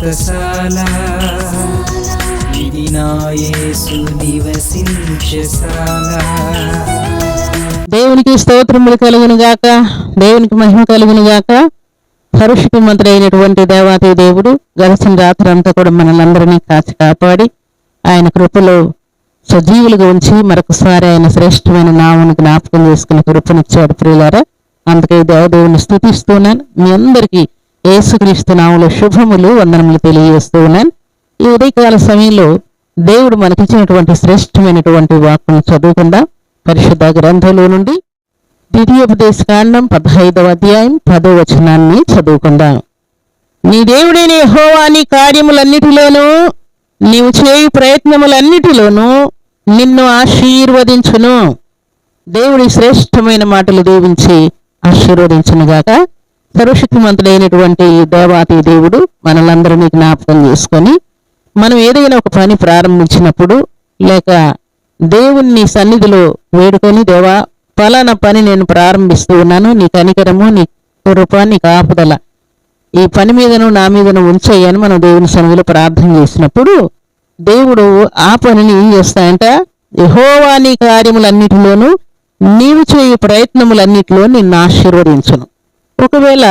వ్రతశాల ఇది నివసించశాల దేవునికి స్తోత్రములు కలుగును గాక దేవునికి మహిమ కలుగును గాక. పరుషుకు మంత్రి అయినటువంటి దేవాతి దేవుడు గడిచిన రాత్రి అంతా కూడా మనలందరినీ కాచి కాపాడి ఆయన కృపలో సజీవులుగా ఉంచి మరొకసారి ఆయన శ్రేష్టమైన నామను జ్ఞాపకం చేసుకుని కృపనిచ్చాడు ప్రియులారా. అందుకే దేవదేవుని స్థుతిస్తున్నాను మీ అందరికీ యేసుక్రీస్తు నామలో శుభములు వందనములు తెలియజేస్తూ ఉన్నాను. ఈ ఉదయకాల సమయంలో దేవుడు మనకిచ్చినటువంటి శ్రేష్టమైనటువంటి వాక్కును చదువుకుందాం. పరిశుద్ధ గ్రంథంలో నుండి ద్వితీయోపదేశ కాండం పదహైదవ అధ్యాయం పదో వచనాన్ని చదువుకుందాం. నీ దేవుడైన యెహోవా నీ కార్యములన్నిటిలోనూ నీవు చేయు ప్రయత్నములన్నిటిలోనూ నిన్ను ఆశీర్వదించును. దేవుడి శ్రేష్టమైన మాటలు దీవించి ఆశీర్వదించునుగాక. సర్వశక్తిమంతుడైనటువంటి దేవాతి దేవుడు మనలందరినీ జ్ఞాపకం చేసుకొని మనం ఏదైనా ఒక పని ప్రారంభించినప్పుడు లేక దేవుణ్ణి సన్నిధిలో వేడుకొని దేవా ఫలానా పని నేను ప్రారంభిస్తూ ఉన్నాను నీ కనికరము నీ కృప నీ కాపుదల ఈ పని మీదను నా మీదను ఉంచేయని మనం దేవుని సన్నిధిలో ప్రార్థన చేసినప్పుడు దేవుడు ఆ పనిని ఏం చేస్తాయంట? యహోవా నీ కార్యములన్నిటిలోనూ నీవు చేయు ప్రయత్నములన్నిటిలో నిన్ను ఆశీర్వదించను. ఒకవేళ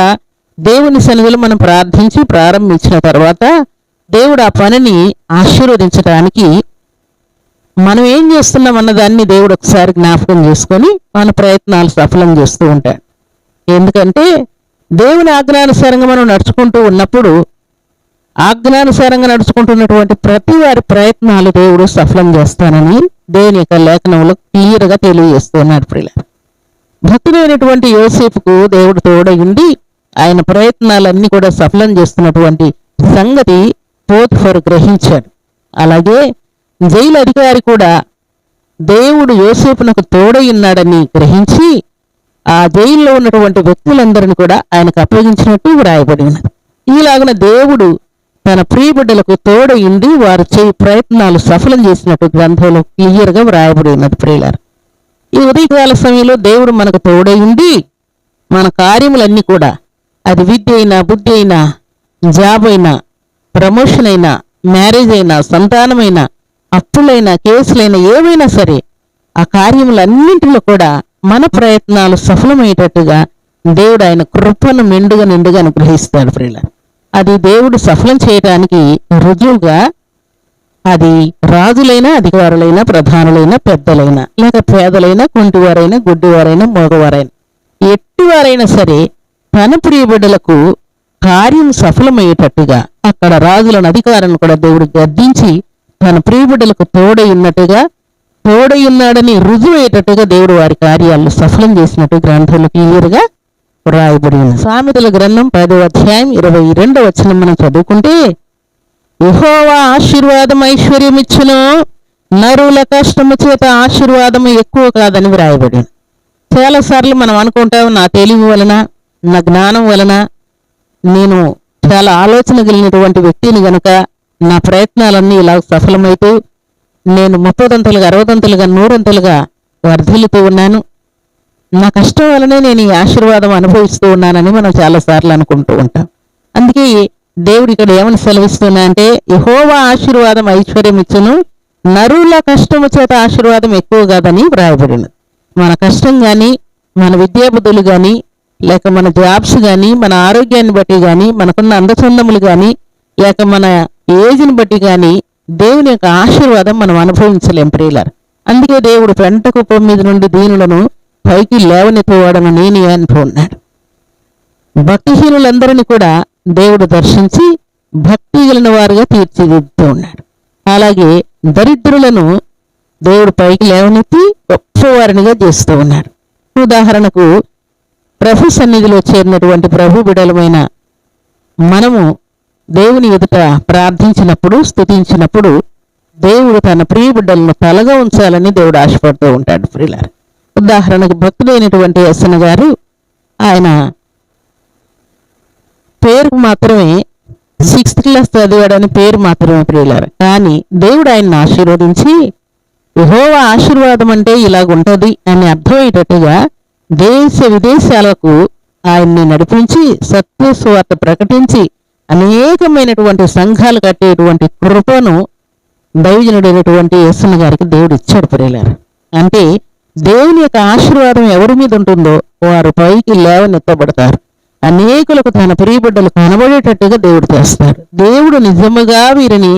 దేవుని సన్నిధిలో మనం ప్రార్థించి ప్రారంభించిన తర్వాత దేవుడు ఆ పనిని ఆశీర్వదించడానికి మనం ఏం చేస్తున్నామన్న దాన్ని దేవుడు ఒకసారి జ్ఞాపకం చేసుకొని మన ప్రయత్నాలు సఫలం చేస్తూ ఉంటాడు. ఎందుకంటే దేవుని ఆజ్ఞానుసారంగా మనం నడుచుకుంటూ ఉన్నప్పుడు ఆజ్ఞానుసారంగా నడుచుకుంటున్నటువంటి ప్రతి వారి ప్రయత్నాలు దేవుడు సఫలం చేస్తానని దేవుని యొక్క లేఖనంలో క్లియర్గా తెలియజేస్తున్నాడు ప్రియుల భక్తుడైనటువంటి యోసేపుకు దేవుడు తోడయుండి ఆయన ప్రయత్నాలన్నీ కూడా సఫలం చేస్తున్నటువంటి సంగతి పోత్ఫర్ గ్రహించాడు. అలాగే జైలు అధికారి కూడా దేవుడు యోసేపునకు తోడయున్నాడని గ్రహించి ఆ జైల్లో ఉన్నటువంటి వ్యక్తులందరిని కూడా ఆయనకు అప్పగించినట్టు వ్రాయబడి ఉన్నది. ఈలాగున దేవుడు తన ప్రియబిడ్డలకు తోడయుండి వారు చేయి ప్రయత్నాలు సఫలం చేసినట్టు గ్రంథంలో క్లియర్గా వ్రాయబడి ఉన్నది ప్రియులారు. ఈ ఉదయకాల సమయంలో దేవుడు మనకు తోడయింది మన కార్యములన్నీ కూడా అది విద్య అయినా బుద్ధి అయినా జాబ్ అయినా ప్రమోషన్ అయినా మ్యారేజ్ అయినా సంతానమైనా అప్పులైనా కేసులైనా ఏవైనా సరే ఆ కార్యములన్నింటిలో కూడా మన ప్రయత్నాలు సఫలమయ్యేటట్టుగా దేవుడు ఆయన కృపను మెండుగా నిండుగా అనుగ్రహిస్తాడు ప్రియుల అది దేవుడు సఫలం చేయడానికి రుజువుగా అది రాజులైనా అధికారులైన ప్రధానులైన పెద్దలైన లేక పేదలైన కుంటివారైనా గుడ్డివారైన మగవారైన. ఎట్టివారైనా సరే తన ప్రియబిడ్డలకు కార్యం సఫలమయ్యేటట్టుగా అక్కడ రాజులను అధికారులను కూడా దేవుడు గద్దించి తన ప్రియబిడ్డలకు తోడయున్నట్టుగా తోడయున్నాడని రుజువయ్యేటట్టుగా దేవుడు వారి కార్యాలను సఫలం చేసినట్టు గ్రంథంలో క్లియర్గా రాయబడి ఉంది సామెతల గ్రంథం పదో అధ్యాయం ఇరవై రెండవ వచనం మనం చదువుకుంటే యెహోవా ఆశీర్వాదం ఐశ్వర్యం ఇచ్చును నరుల కష్టము చేత ఆశీర్వాదం ఎక్కువ కాదని వ్రాయబడి చాలా సార్లు మనం అనుకుంటాం నా తెలివి వలన నా జ్ఞానం వలన నేను చాలా ఆలోచన కలిగినటువంటి వ్యక్తిని గనుక నా ప్రయత్నాలన్నీ ఇలా సఫలమైతూ నేను ముప్పదంతలుగా అరవదంతలుగా నూరంతలుగా వర్ధిల్లుతూ ఉన్నాను. నా కష్టం వలనే నేను ఈ ఆశీర్వాదం అనుభవిస్తూ ఉన్నానని మనం చాలాసార్లు అనుకుంటూ ఉంటాం. అందుకే దేవుడు ఇక్కడ ఏమని సెలవిస్తున్నా అంటే యహోవా ఆశీర్వాదం ఐశ్వర్యం ఇచ్చును నరుల కష్టము చేత ఆశీర్వాదం ఎక్కువ కాదని వ్రాయబడినది. మన కష్టం కానీ మన విద్యాబుద్ధులు కానీ లేక మన జాబ్స్ కానీ మన ఆరోగ్యాన్ని బట్టి కానీ మనకున్న అందచందములు కానీ లేక మన ఏజ్ని బట్టి కానీ దేవుని యొక్క ఆశీర్వాదం మనం అనుభవించలేం ప్రియులారు. అందుకే దేవుడు పెంట కుప్పం మీద నుండి దీనులను పైకి లేవనెత్తువాడను నేను అంటూ ఉన్నాడు భక్తిహీనులందరినీ కూడా దేవుడు దర్శించి భక్తి కలిగిన వారుగా తీర్చిదిద్దుతూ ఉన్నాడు. అలాగే దరిద్రులను దేవుడు పైకి లేవనెత్తి గొప్పవారినిగా చేస్తూ ఉన్నాడు. ఉదాహరణకు ప్రభు సన్నిధిలో చేరినటువంటి ప్రభు బిడలమైన మనము దేవుని ఎదుట ప్రార్థించినప్పుడు స్థుతించినప్పుడు దేవుడు తన ప్రియ బిడ్డలను తలగా ఉంచాలని దేవుడు ఆశపడుతూ ఉంటాడు ప్రియులారు. ఉదాహరణకు భక్తుడైనటువంటి ఎస్ఎన్ గారు ఆయన పేరు మాత్రమే సిక్స్త్ క్లాస్ చదివాడని పేరు మాత్రమే ప్రియులారు కానీ దేవుడు ఆయన్ని ఆశీర్వదించి యెహోవా ఆశీర్వాదం అంటే ఇలాగుంటుంది అని అర్థమయ్యేటట్టుగా దేశ విదేశాలకు ఆయన్ని నడిపించి సత్య సువార్త ప్రకటించి అనేకమైనటువంటి సంఘాలు కట్టేటువంటి కృపను దైవజనుడైనటువంటి యస్సున్న గారికి దేవుడు ఇచ్చాడు ప్రియులారు అంటే దేవుని యొక్క ఆశీర్వాదం ఎవరి మీద ఉంటుందో వారు పైకి లేవనెత్తబడతారు. అనేకులకు తన ప్రియబిడ్డలు కనబడేటట్టుగా దేవుడు చేస్తాడు. దేవుడు నిజముగా వీరిని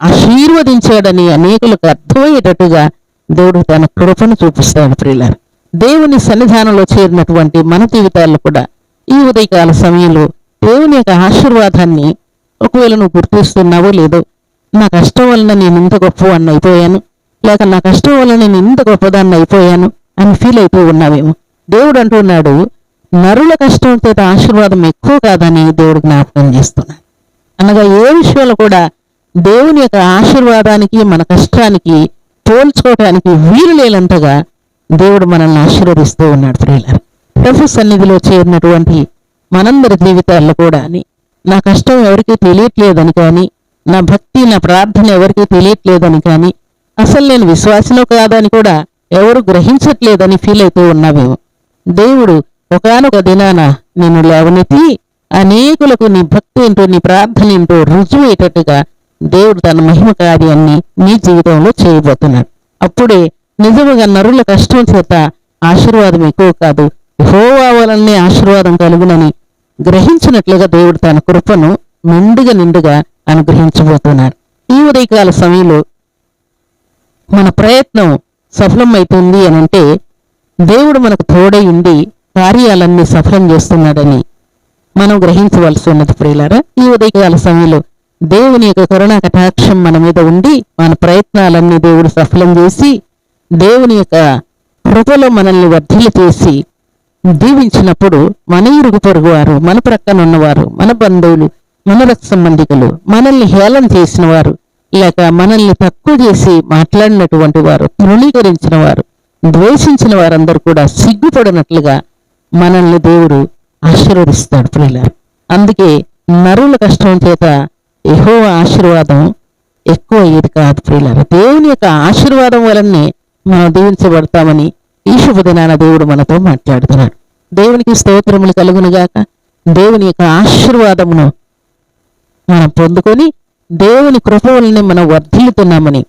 ఆశీర్వదించాడని అనేకులకు అర్థమయ్యేటట్టుగా దేవుడు తన కృపను చూపిస్తాడు ప్రియులారు. దేవుని సన్నిధానంలో చేరినటువంటి మన జీవితాల్లో కూడా ఈ ఉదయకాల సమయంలో దేవుని యొక్క ఆశీర్వాదాన్ని ఒకవేళ నువ్వు గుర్తిస్తున్నావో లేదో నా కష్టం వలన నేను ఇంత గొప్పవాడిని అయిపోయాను లేక నా కష్టం వలన నేను ఇంత గొప్పదాన్ని అయిపోయాను అని ఫీల్ అయిపోయి ఉన్నావేమో. దేవుడు అంటున్నాడు నరుల కష్టం ఆశీర్వాదం ఎక్కువ కాదని దేవుడు జ్ఞాపకం చేస్తున్నాడు. అనగా ఏ విషయంలో కూడా దేవుని యొక్క ఆశీర్వాదానికి మన కష్టానికి పోల్చుకోవటానికి వీలు లేనంతగా దేవుడు మనల్ని ఆశీర్వదిస్తూ ఉన్నాడు ప్రియులారు. ప్రభు సన్నిధిలో చేరినటువంటి మనందరి జీవితాల్లో కూడా అని నా కష్టం ఎవరికీ తెలియట్లేదని కానీ నా భక్తి నా ప్రార్థన ఎవరికీ తెలియట్లేదని కానీ అసలు నేను విశ్వాసలో కాదని కూడా ఎవరు గ్రహించట్లేదని ఫీల్ అవుతూ ఉన్నావేమో. దేవుడు ఒకానొక దినాన నిన్ను లేవనెత్తి అనేకులకు నీ భక్తి ఏంటో నీ ప్రార్థన ఏంటో రుజువయ్యేటట్టుగా దేవుడు తన మహిమ కార్యాన్ని నీ జీవితంలో చేయబోతున్నాడు. అప్పుడే నిజముగా నరుల కష్టం చేత ఆశీర్వాదం ఎక్కువ కాదు హోవా వలనే ఆశీర్వాదం కలుగునని గ్రహించినట్లుగా దేవుడు తన కృపను మెండుగా నిండుగా అనుగ్రహించబోతున్నాడు. ఈ ఉదయకాల సమయంలో మన ప్రయత్నం సఫలమైతుంది అని అంటే దేవుడు మనకు తోడై ఉండి కార్యాలన్నీ సఫలం చేస్తున్నాడని మనం గ్రహించవలసి ఉన్నది ప్రియులారా. ఈ ఉదయకాల సమయంలో దేవుని యొక్క కరుణా కటాక్షం మన మీద ఉండి మన ప్రయత్నాలన్నీ దేవుడు సఫలం చేసి దేవుని యొక్క కృపలో మనల్ని వర్ధిల్లు చేసి దీవించినప్పుడు మన ఇరుగు పొరుగు వారు మన ప్రక్కన ఉన్నవారు మన బంధువులు మన రక్త సంబంధికులు మనల్ని హేళన చేసిన వారు లేక మనల్ని తక్కువ చేసి మాట్లాడినటువంటి వారు తృణీకరించిన వారు ద్వేషించిన వారందరూ కూడా సిగ్గుపడినట్లుగా మనల్ని దేవుడు ఆశీర్వదిస్తాడు ప్రియులారు. అందుకే నరుల కష్టం చేత ఎహో ఆశీర్వాదం ఎక్కువ అయ్యేది కాదు ప్రియులారు. దేవుని యొక్క ఆశీర్వాదం వలనే మనం దీవించబడతామని ఈ శుభదినాన దేవుడు మనతో మాట్లాడుతున్నాడు. దేవునికి స్తోత్రములు కలుగునుగాక దేవుని యొక్క ఆశీర్వాదమును మనం పొందుకొని దేవుని కృప వలనే మనం వర్ధిల్లుతున్నామని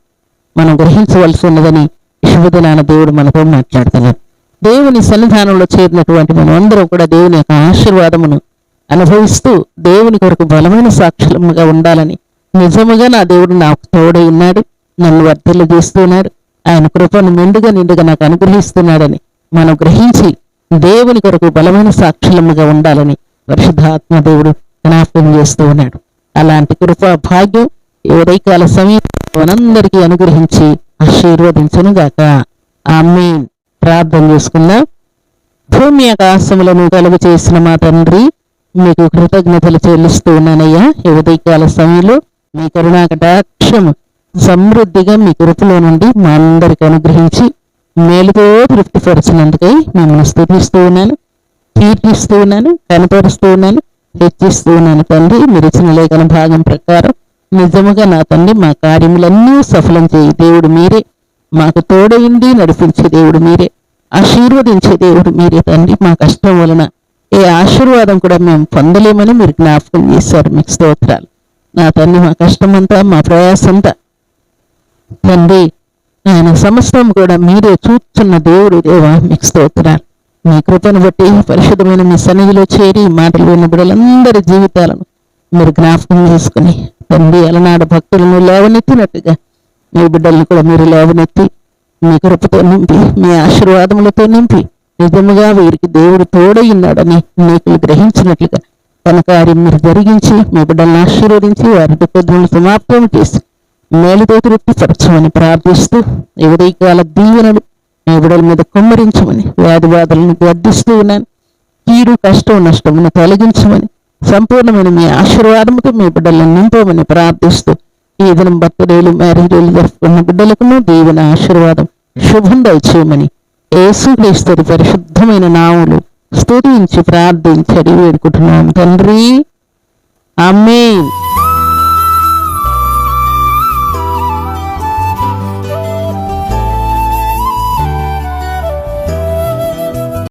మనం గ్రహించవలసి ఉన్నదని ఈ శుభదినాన దేవుడు మనతో మాట్లాడుతున్నాడు. దేవుని సన్నిధానంలో చేరినటువంటి మనం అందరం కూడా దేవుని యొక్క ఆశీర్వాదమును అనుభవిస్తూ దేవుని కొరకు బలమైన సాక్షులముగా ఉండాలని నిజముగా నా దేవుడు నాకు తోడై ఉన్నాడు నన్ను వర్ధిల్లు చేస్తున్నాడు ఆయన కృపను మెండుగా నిండుగా నాకు అనుగ్రహిస్తున్నాడని మనం గ్రహించి దేవుని కొరకు బలమైన సాక్షులముగా ఉండాలని పరిశుద్ధాత్మ దేవుడు జ్ఞాపకం చేస్తూ ఉన్నాడు. అలాంటి కృప భాగ్యం ఈ సమీపం సమయం మనందరికీ అనుగ్రహించి ఆశీర్వదించును గాక ఆమె ప్రార్థన చేసుకుందాం. భూమి ఆకాశములను కలుగు చేసిన మా తండ్రి మీకు కృతజ్ఞతలు చెల్లిస్తూ ఉన్నానయ్యా. ఈ ఉదయకాల సమయంలో మీ కరుణా కటాక్షము సమృద్ధిగా మీ కృపలో నుండి మా అందరికి అనుగ్రహించి మేలుతో తృప్తిపరిచినందుకై మిమ్మల్ని స్థుతిస్తూ ఉన్నాను కీర్తిస్తూ ఉన్నాను కనపరుస్తూ ఉన్నాను హెచ్చిస్తూ ఉన్నాను తండ్రి. మీరు ఇచ్చిన లేఖన భాగం ప్రకారం నిజముగా నా తండ్రి మా కార్యములన్నీ సఫలం చేయి. దేవుడు మీరే మాకు తోడయిండి నడిపించే దేవుడు మీరే. ఆశీర్వదించే దేవుడు మీరే తండ్రి. మా కష్టం వలన ఏ ఆశీర్వాదం కూడా మేము పొందలేమని మీరు జ్ఞాపకం చేశారు. మీకు స్తోత్రాలు. నా తండ్రి మా కష్టమంతా మా ప్రయాసంతా. తండ్రి ఆయన సమస్తం కూడా మీరే చూస్తున్న దేవుడు దేవా మీకు స్తోత్రాలు. మీ కృపను బట్టి పరిశుద్ధమైన మీ సన్నిధిలో చేరి మాటలు విన్న బిడ్డలందరి జీవితాలను మీరు జ్ఞాపకం చేసుకుని తండ్రి అలనాడు భక్తులను లేవనెత్తినట్టుగా మీ బిడ్డలను కూడా మీరు లేవనెత్తి మీ కృపతో నింపి మీ ఆశీర్వాదములతో నింపి నిజముగా వీరికి దేవుడు తోడయ్యున్నాడని నీకులు గ్రహించినట్లుగా తన కార్యం మీరు జరిగించి మీ బిడ్డలను ఆశీర్వదించి వారి దుఃఖద్రులను సమాప్తం చేసి మేలుతో తృప్తిపరచమని ప్రార్థిస్తూ ఈ ఉదయకాల దీవెనలు మీ బిడ్డల మీద కుమ్మరించమని వ్యాధి బాధలను గర్దిస్తూ ఉన్నాను. కీడు కష్టం నష్టమును తొలగించమని సంపూర్ణమైన మీ ఆశీర్వాదముతో మీ బిడ్డలను నింపమని ప్రార్థిస్తూ ఈ దినం బర్త్డేలు మ్యారేజ్లు జరుపుకున్న బిడ్డలకును దేవుని ఆశీర్వాదం శుభం దయచేయమని యేసుక్రీస్తు పరిశుద్ధమైన నాములు స్తుతించి ప్రార్థించి అడిగి వేడుకుంటున్నాం తండ్రి అమ్మే